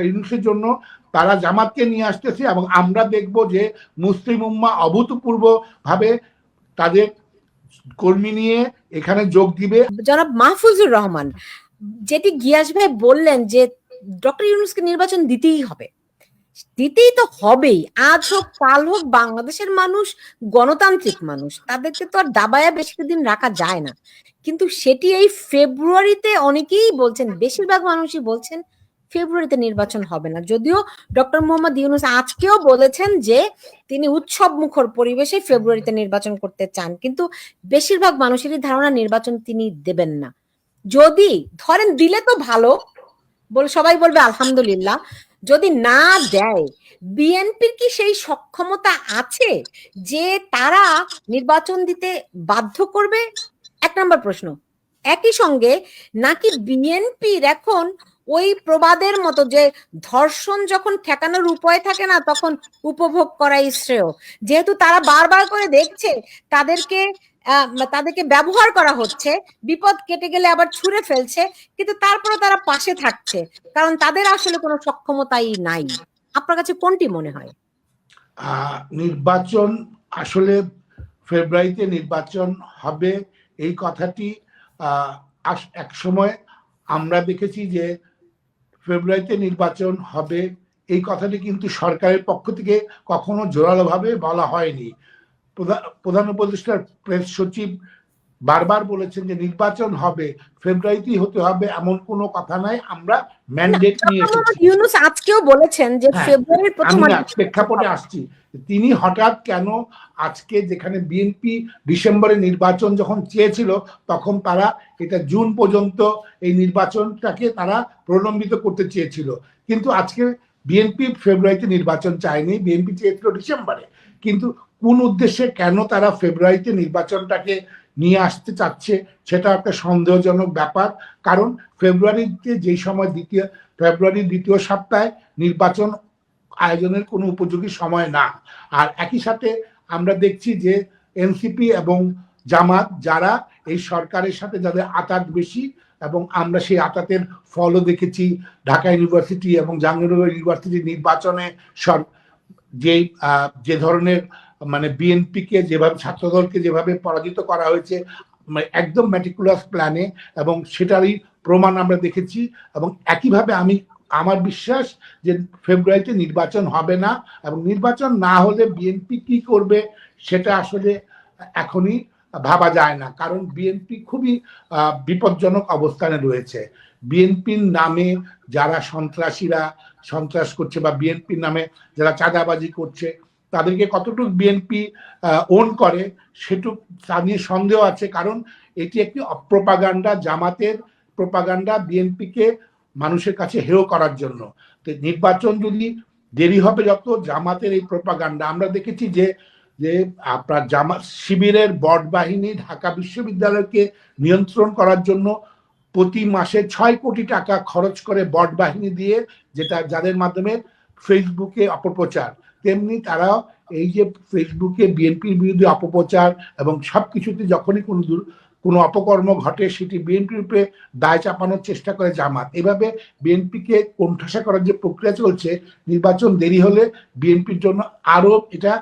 ইউনুসের জন্য তারা জামাতকে নিয়ে আসতেছে এবং আমরা দেখব যে মুসলিম উম্মা অভূতপূর্ব ভাবে তাদের কর্মী নিয়ে এখানে যোগ দিবে। জনাব মাহফুজুর রহমান, যেটি গিয়াস ভাই বললেন যে ডক্টর ইউনুসকে নির্বাচন দিতেই হবে। দিতেই তো হবেই। আজ হোক, কাল হোক, বাংলাদেশের মানুষ গণতান্ত্রিক মানুষ, তাদেরকে তো আর দাবায়া বেশি দিন রাখা যায় না। কিন্তু সেটি এই ফেব্রুয়ারিতে অনেকেই বলছেন, বেশিরভাগ মানুষই বলছেন ফেব্রুয়ারিতে নির্বাচন হবে না। যদিও ডক্টর মোহাম্মদ ইউনুস আজকেও বলেছেন যে তিনি উৎসব মুখর পরিবেশে ফেব্রুয়ারিতে নির্বাচন করতে চান, কিন্তু বেশিরভাগ মানুষেরই ধারণা নির্বাচন তিনি দেবেন না। যদি ধরেন দিলে তো ভালো, বল সবাই বলবে আলহামদুলিল্লাহ, যদি না দেয়, বিএনপির কি সেই সক্ষমতা আছে যে তারা নির্বাচন দিতে বাধ্য করবে? এক নম্বর প্রশ্ন। একই সঙ্গে নাকি বিএনপির এখন ওই প্রবাদের মতো যে ধর্ষণ যখন ঠেকানোর উপায় থাকে না, তখন উপভোগ করাই শ্রেয়। যেহেতু তারা বারবার করে দেখছে, তাদেরকে তাদেরকে ব্যবহার করা হচ্ছে, বিপদ কেটে গেলে আবার ছুঁড়ে ফেলছে, কিন্তু তারপরে তারা পাশে থাকছে, কারণ তাদের আসলে কোনো সক্ষমতাই নাই। আপনার কাছে কোনটি মনে হয়? নির্বাচন আসলে ফেব্রুয়ারিতে নির্বাচন হবে, এই কথাটি এক সময় আমরা দেখেছি যে ফেব্রুয়ারিতে নির্বাচন হবে এই কথাটি কিন্তু সরকারের পক্ষ থেকে কখনো জোরালোভাবে বলা হয়নি। প্রধান উপদেষ্টার প্রেস সচিব বারবার বলেছেন যে নির্বাচন হবে ফেব্রুয়ারিতেই হতে হবে এমন কোনো কথা নাই আমরা ম্যান্ডেট নিয়ে ইউনুস আজকেও বলেছেন যে হ্যাঁ, ফেব্রুয়ারির প্রথম প্রেক্ষাপটে আসছি। তিনি হঠাৎ কেন আজকে যেখানে বিএনপি ডিসেম্বরে নির্বাচন যখন চেয়েছিল, তখন তারা এটা জুন পর্যন্ত এই নির্বাচনটাকে তারা প্রলম্বিত করতে চেয়েছিল। কিন্তু আজকে বিএনপি ফেব্রুয়ারিতে নির্বাচন চায়নি, বিএনপি চেয়েছিল ডিসেম্বরে। কিন্তু কোন উদ্দেশ্যে কেন তারা ফেব্রুয়ারিতে নির্বাচনটাকে নিয়ে আসতে চাচ্ছে, সেটা একটা সন্দেহজনক ব্যাপার। কারণ ফেব্রুয়ারিতে যেই সময় দ্বিতীয়, ফেব্রুয়ারির দ্বিতীয় সপ্তাহে নির্বাচন আয়োজনের কোনো উপযোগী সময় না। আর একই সাথে আমরা দেখছি যে এনসিপি এবং জামাত যারা এই সরকারের সাথে যাদের আতাত বেশি এবং আমরা সেই আতাতের ফলও দেখেছি ঢাকা ইউনিভার্সিটি এবং জাহাঙ্গীরনগর ইউনিভার্সিটি নির্বাচনে সর যে যে ধরনের মানে বিএনপিকে যেভাবে, ছাত্রদলকে যেভাবে পরাজিত করা হয়েছে মানে একদম ম্যাটিকুলাস প্ল্যানে এবং সেটারই প্রমাণ আমরা দেখেছি এবং একইভাবে আমি আমার বিশ্বাস যে ফেব্রুয়ারিতে নির্বাচন হবে না এবং নির্বাচন না হলে বিএনপি কি করবে সেটা আসলে এখনই ভাবা যায় না। কারণ বিএনপি খুবই বিপজ্জনক অবস্থানে রয়েছে। বিএনপির নামে যারা সন্ত্রাসীরা সন্ত্রাস করছে বা বিএনপির নামে যারা চাঁদাবাজি করছে, তাদেরকে কতটুকু বিএনপি ওন করে সেটুক তা নিয়ে সন্দেহ আছে। কারণ এটি একটি অপ্রপাগান্ডা, জামাতের প্রপাগান্ডা। বিএনপিকে মানুষের কাছে হেয় করার জন্য। তো নির্বাচন যদি দেরি হবে যত, জামাতের এই প্রপাগান্ডা আমরা দেখেছি যে যে আপনার জামা, শিবিরের বট বাহিনী ঢাকা বিশ্ববিদ্যালয়কে নিয়ন্ত্রণ করার জন্য প্রতি মাসে ছয় কোটি টাকা খরচ করে বট বাহিনী দিয়ে যেটা, যাদের মাধ্যমে ফেসবুকে অপপ্রচার, তেমনি তারা এই যে ফেসবুকে বিএনপির বিরুদ্ধে অপপ্রচার এবং সব কিছুতে যখনই কোনো কোনো অপকর্ম ঘটে, সেটি বিএনপির উপরে দায় চাপানোর চেষ্টা করে জামাত। এভাবে বিএনপিকে কোণঠাসা করার যে প্রক্রিয়া চলছে, নির্বাচন দেরি হলে বিএনপির জন্য আরও এটা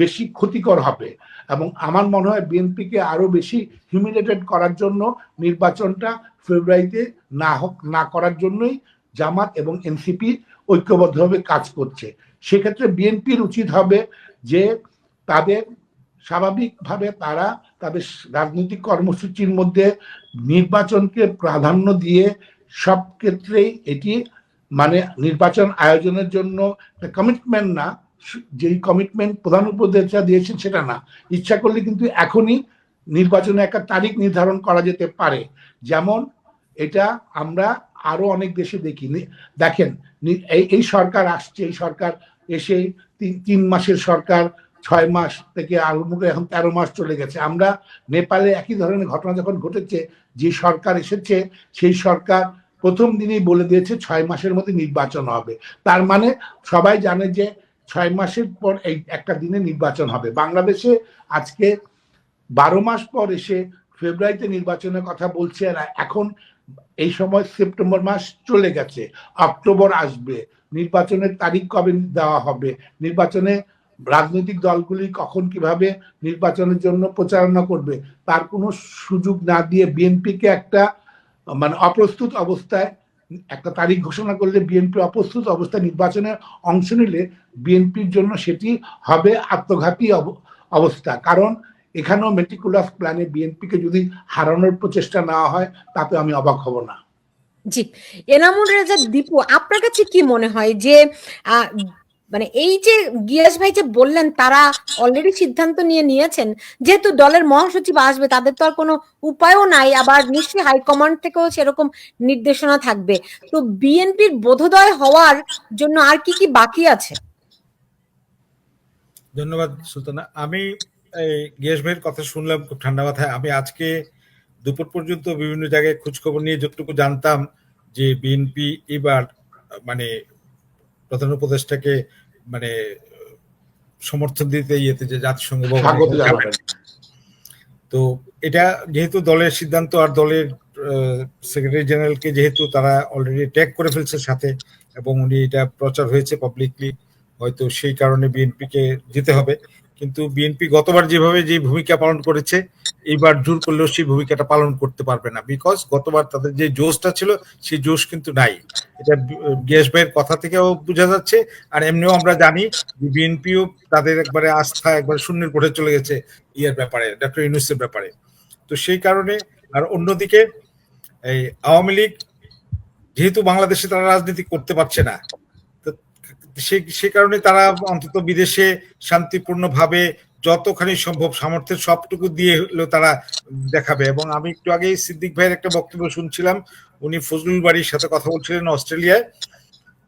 বেশি ক্ষতিকর হবে। এবং আমার মনে হয় বিএনপিকে আরও বেশি হিউমিলেটেড করার জন্য নির্বাচনটা ফেব্রুয়ারিতে না হোক, না করার জন্যই জামাত এবং এনসিপি ঐক্যবদ্ধভাবে কাজ করছে। সেক্ষেত্রে বিএনপির উচিত হবে যে তাদের স্বাভাবিকভাবে তারা তাদের রাজনৈতিক কর্মসূচির মধ্যে নির্বাচনকে প্রাধান্য দিয়ে সব ক্ষেত্রেই এটি মানে নির্বাচন আয়োজনের জন্য কমিটমেন্ট না, যেই কমিটমেন্ট প্রধান উপদেষ্টা দিয়েছেন সেটা না। ইচ্ছা করলে কিন্তু এখনই নির্বাচনে একটা তারিখ নির্ধারণ করা যেতে পারে। যেমন এটা আমরা আরও অনেক দেশে দেখি। দেখেন এই এই সরকার আসছে, এই সরকার এসে তিন মাসের সরকার ছয় মাস থেকে আরম্ভ এখন তেরো মাস চলে গেছে। আমরা নেপালে একই ধরনের ঘটনা যখন ঘটেছে, যে সরকার এসেছে, সেই সরকার প্রথম দিনেই বলে দিয়েছে ছয় মাসের মধ্যে নির্বাচন হবে। তার মানে সবাই জানে যে ছয় মাসের পর এই একটা দিনে নির্বাচন হবে। বাংলাদেশে আজকে বারো মাস পর এসে ফেব্রুয়ারিতে নির্বাচনের কথা বলছে আর এখন এই সময় সেপ্টেম্বর মাস চলে গেছে। অক্টোবর আসবে। নির্বাচনের তারিখ কবে দেওয়া হবে? নির্বাচনে রাজনৈতিক দলগুলি কখন কীভাবে নির্বাচনের জন্য প্রচারণা করবে, তার কোনো সুযোগ না দিয়ে বিএনপিকে একটা মানে অপ্রস্তুত অবস্থায়, একটা তারিখ ঘোষণা করলে বিএনপি অপ্রস্তুত অবস্থায় নির্বাচনে অংশ নিলে বিএনপির জন্য সেটি হবে আত্মঘাতী অব- অবস্থা। কারণ এখানেও মেটিকুলাস প্ল্যানে বিএনপিকে যদি হারানোর প্রচেষ্টা নেওয়া হয়, তাতে আমি অবাক হব না। জি। এনামুল রেজা দীপু, আপনার কাছে কি মনে হয় যে মানে এই যে গিয়াস ভাই যে বললেন, তারা অলরেডি সিদ্ধান্ত নিয়ে নিয়েছেন যেহেতু দলের মহাসচিব আসবে, তাদের তো আর কোনো উপায়ও নাই। আবার নিশ্চয়ই হাইকমান্ড থেকেও সেরকম নির্দেশনা থাকবে। তো বিএনপির বোধোদয় হওয়ার জন্য আর কি কি বাকি আছে? ধন্যবাদ সুলতানা। আমি গিয়াস ভাইয়ের কথা শুনলাম খুব ঠান্ডা মাথায়। আমি আজকে দুপুর পর্যন্ত বিভিন্ন জায়গায় খোঁজখবর নিয়ে যতটুকু জানতাম যে বিএনপি এবার মানে প্রধান উপদেষ্টাকে মানে সমর্থন দিতে ইয়েতে যে জাতিসংঘ তো এটা যেহেতু দলের সিদ্ধান্ত আর দলের সেক্রেটারি জেনারেলকে যেহেতু তারা অলরেডি ট্যাগ করে ফেলছে সাথে এবং উনি এটা প্রচার হয়েছে পাবলিকলি হয়তো সেই কারণে বিএনপিকে যেতে হবে। কিন্তু বিএনপি গতবার যেভাবে যে ভূমিকা পালন করেছে, এইবার জোর করলেও সেই ভূমিকাটা পালন করতে পারবে না। বিকজ গতবার তাদের যে জোশটা ছিল, সেই জোশ কিন্তু নাই। এটা গিয়াস ভাইয়ের কথা থেকেও বোঝা যাচ্ছে। আর এমনিও আমরা জানি যে বিএনপিও তাদের একবারে আস্থা একবার শূন্যের কোঠে চলে গেছে ইয়ের ব্যাপারে ডক্টর ইউনুসের ব্যাপারে। তো সেই কারণে আর অন্যদিকে এই আওয়ামী লীগ, যেহেতু বাংলাদেশে তারা রাজনীতি করতে পারছে না সে সে কারণে তারা অন্তত বিদেশে শান্তিপূর্ণভাবে যতখানি সম্ভব সামর্থ্যের সবটুকু দিয়ে হলেও তারা দেখাবে। এবং আমি একটু আগে সিদ্দিক ভাইয়ের একটা বক্তব্য শুনছিলাম। উনি ফজলুল বাড়ির সাথে কথা বলছিলেন অস্ট্রেলিয়ায়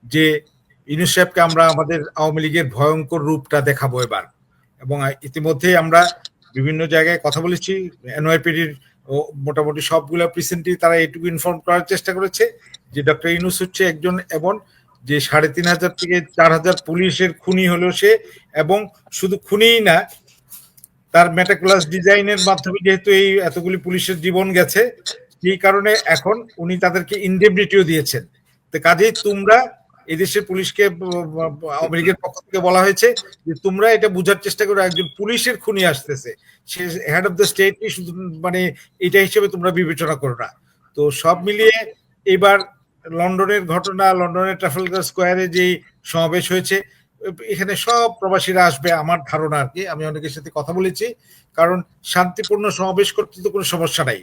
যে ইউনুস সাহেবকে আমরা আমাদের আওয়ামী লীগের ভয়ঙ্কর রূপটা দেখাবো এবার। এবং ইতিমধ্যে আমরা বিভিন্ন জায়গায় কথা বলেছি, এনওয়াইপিডির মোটামুটি সবগুলো প্রিসেন্টই তারা এটুকু ইনফর্ম করার চেষ্টা করেছে যে ডক্টর ইউনুস হচ্ছে একজন এমন যে সাড়ে তিন হাজার থেকে চার হাজার পুলিশের খুনি হলো সে, এবং শুধু খুনিই না, তার মেটাকুলাস ডিজাইনের মাধ্যমে যেহেতু এই এতগুলি পুলিশের জীবন গেছে, সেই কারণে এখন উনি তাদেরকে ইন্ডেমনিটিও দিয়েছেন। তো কাজেই তোমরা এদেশের পুলিশকে আওয়ামী পক্ষ থেকে বলা হয়েছে যে তোমরা এটা বোঝার চেষ্টা করো, একজন পুলিশের খুনি আসতেছে, সে হেড অফ দ্য স্টেট শুধু মানে এটা হিসেবে তোমরা বিবেচনা করো না। তো সব মিলিয়ে এবার লন্ডনের ঘটনা, লন্ডনের ট্রাফালগার স্কোয়ারে যে সমাবেশ হয়েছে, এখানে সব প্রবাসীরা আসবে আমার ধারণা আর কি। আমি অনেকের সাথে কথা বলেছি, কারণ শান্তিপূর্ণ সমাবেশ করতে তো কোনো সমস্যা নাই।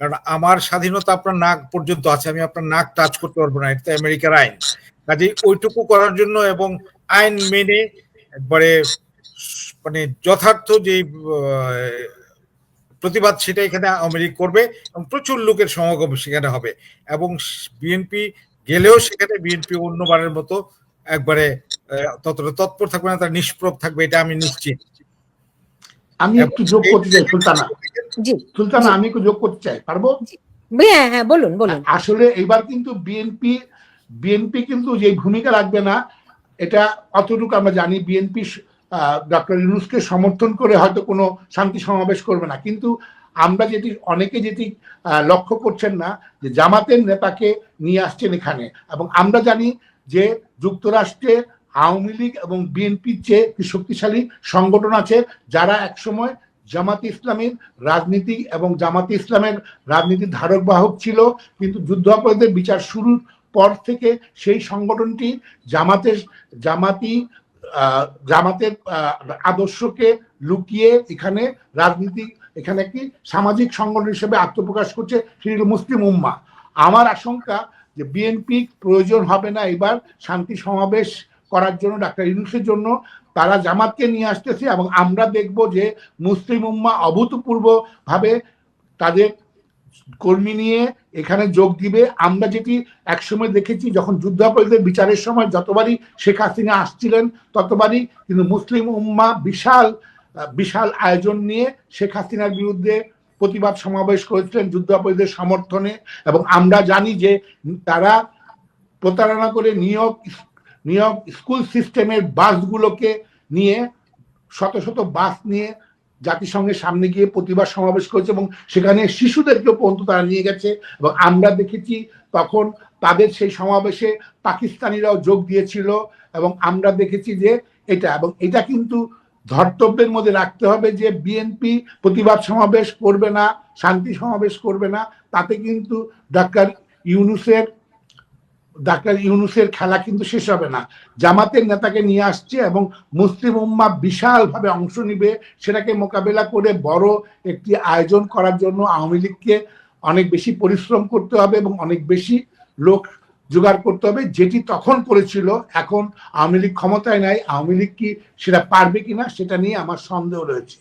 কারণ আমার স্বাধীনতা আপনার নাক পর্যন্ত আছে, আমি আপনার নাক টাচ করতে পারব না, এটা আমেরিকার আইন। কাজে ওইটুকু করার জন্য এবং আইন মেনে, একবারে মানে যথার্থ যে প্রতিবাদ সেটা এখানে আওয়ামী লীগ করবে এবং প্রচুর লোকের সমাগম সেখানে হবে। এবং বিএনপি গেলেও সেখানে বিএনপি অন্যবারের মতো একবারে ততটা তৎপর থাকবে না তার নিষ্প্রভ থাকবে এটা আমি নিশ্চিত। আমি একটু যোগ করতে চাই সুলতানা। জি। সুলতানা আমি একটু যোগ করতে চাই পারব? হ্যাঁ হ্যাঁ বলুন বলুন। আসলে এবার কিন্তু বিএনপি বিএনপি কিন্তু যে ভূমিকা রাখবে না এটা অতটুকু আমরা জানি বিএনপি ডক্টর ইউনুসকে সমর্থন করে হয়তো কোনো শান্তি সমাবেশ করবে না। কিন্তু আমরা যেটি, অনেকে যেটি লক্ষ্য করছেন না যে জামাতের নেতাকে নিয়ে আসছেন এখানে। এবং আমরা জানি যে যুক্তরাষ্ট্রে আওয়ামী লীগ এবং বিএনপির চেয়ে শক্তিশালী সংগঠন আছে, যারা একসময় জামাত ইসলামের রাজনীতি এবং জামাতে ইসলামের রাজনীতির ধারক বাহক ছিল, কিন্তু যুদ্ধাপরাধের বিচার শুরুর পর থেকে সেই সংগঠনটি জামাতের, জামাতি জামাতের আদর্শকে লুকিয়ে এখানে রাজনীতি, এখানে একটি সামাজিক সংগঠন হিসেবে আত্মপ্রকাশ করছে সেটি মুসলিম উম্মা। আমার আশঙ্কা যে বিএনপি প্রয়োজন হবে না এবার শান্তি সমাবেশ করার জন্য, ডাক্তার ইউনুসের জন্য। তারা জামাতকে নিয়ে আসতেছে এবং আমরা দেখব যে মুসলিম উম্মা অভূতপূর্ব ভাবে তাদের কর্মী নিয়ে এখানে যোগ দিবে। আমরা যেটি একসময় দেখেছি, যখন যুদ্ধাপরাধীদের বিচারের সময় যতবারই শেখ হাসিনা আসছিলেন, ততবারই কিন্তু মুসলিম উম্মা বিশাল বিশাল আয়োজন নিয়ে শেখ হাসিনার বিরুদ্ধে প্রতিবাদ সমাবেশ করেছিলেন যুদ্ধাপরাধীদের সমর্থনে। এবং আমরা জানি যে তারা প্রতারণা করে নিয়োগ নিয়োগ স্কুল সিস্টেমের বাসগুলোকে নিয়ে, শত শত বাস নিয়ে জাতিসংঘের সামনে গিয়ে প্রতিবাদ সমাবেশ করেছে এবং সেখানে শিশুদেরকেও পর্যন্ত তারা নিয়ে গেছে এবং আমরা দেখেছি তখন তাদের সেই সমাবেশে পাকিস্তানিরাও যোগ দিয়েছিল এবং আমরা দেখেছি যে এটা এবং এটা কিন্তু ধর্তব্যের মধ্যে রাখতে হবে যে বিএনপি প্রতিবাদ সমাবেশ করবে না, শান্তি সমাবেশ করবে না। তাতে কিন্তু ডাক্তার ইউনুসের ডাক্তার ইউনুসের খেলা কিন্তু শেষ হবে না। জামাতের নেতাকে নিয়ে আসছে এবং মুসলিম উম্মা বিশালভাবে অংশ নিবে, সেটাকে মোকাবেলা করে বড় একটি আয়োজন করার জন্য আওয়ামী লীগকে অনেক বেশি পরিশ্রম করতে হবে এবং অনেক বেশি লোক জোগাড় করতে হবে। যেটি তখন করেছিল, এখন আওয়ামী লীগ ক্ষমতায় নাই। আওয়ামী লীগ কি সেটা পারবে কিনা, সেটা নিয়ে আমার সন্দেহ রয়েছে।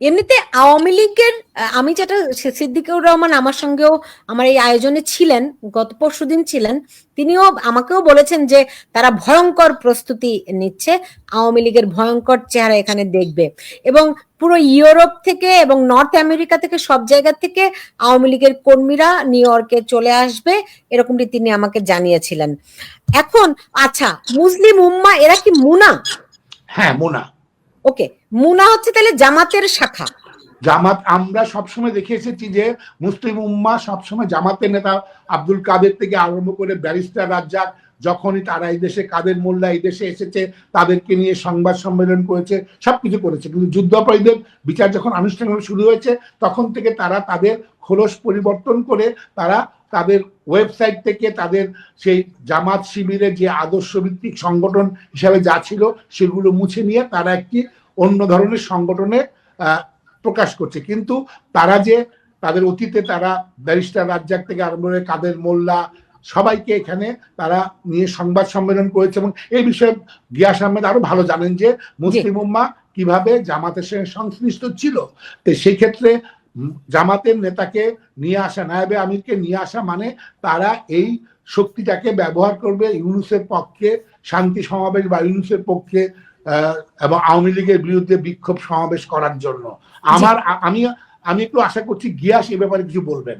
এমনিতে আওয়ামী লীগের আমি যেটা সিদ্দিকুর রহমান আমার সঙ্গেও আমার এই আয়োজনে ছিলেন গত পরশুদিন ছিলেন তিনিও আমাকেও বলেছেন যে তারা ভয়ঙ্কর প্রস্তুতি নিচ্ছে আওয়ামী লীগের ভয়ঙ্কর চেহারা এখানে দেখবে। এবং পুরো ইউরোপ থেকে এবং নর্থ আমেরিকা থেকে সব জায়গা থেকে আওয়ামী লীগের কর্মীরা নিউ ইয়র্কে চলে আসবে এরকমটি তিনি আমাকে জানিয়েছিলেন। এখন আচ্ছা মুসলিম উম্মা এরা কি মুনা? হ্যাঁ মোনা। ওকে মুনা হচ্ছে তাহলে জামাতের শাখা। জামাত, আমরা সবসময় দেখে এসেছি যে মুসলিম উম্মা সবসময় জামাতের নেতা। আব্দুল কাদের থেকে আরম্ভ করে ব্যারিস্টার রাজ্জাক, যখনই তারা এই দেশে, কাদের মোল্লা এই দেশে এসেছে, তাদেরকে নিয়ে সংবাদ সম্মেলন করেছে, সবকিছু করেছে। কিন্তু যুদ্ধাপরাধীদের বিচার যখন আনুষ্ঠানিকভাবে শুরু হয়েছে, তখন থেকে তারা তাদের খোলস পরিবর্তন করে, তারা তাদের ওয়েবসাইট থেকে তাদের সেই জামাত শিবিরের যে আদর্শ ভিত্তিক সংগঠন হিসাবে যা ছিল, সেগুলো মুছে নিয়ে তারা একটি অন্য ধরনের সংগঠনে প্রকাশ করছে। কিন্তু তারা যে তাদের অতীতে তারা ব্যারিস্টার রাজ্জাক থেকে আরম্ভ করে কাদের মোল্লা সবাইকে এখানে তারা নিয়ে সংবাদ সম্মেলন করেছে এবং এই বিষয়ে গিয়াস আহমেদ আরও ভালো জানেন যে মুসলিম উম্মা কীভাবে জামাতের সঙ্গে সংশ্লিষ্ট ছিল। তো সেই ক্ষেত্রে জামাতের নেতাকে নিয়ে আসা নায়েবে আমিরকে নিয়ে আসা মানে তারা এই শক্তিটাকে ব্যবহার করবে ইউনুসের পক্ষে শান্তি সমাবেশ বা ইউনুসের পক্ষে এবং আওয়ামী লীগের বিরুদ্ধে বিক্ষোভ সমাবেশ করার জন্য। আমার, আমি আমি একটু আশা করছি গিয়াস এ ব্যাপারে কিছু বলবেন।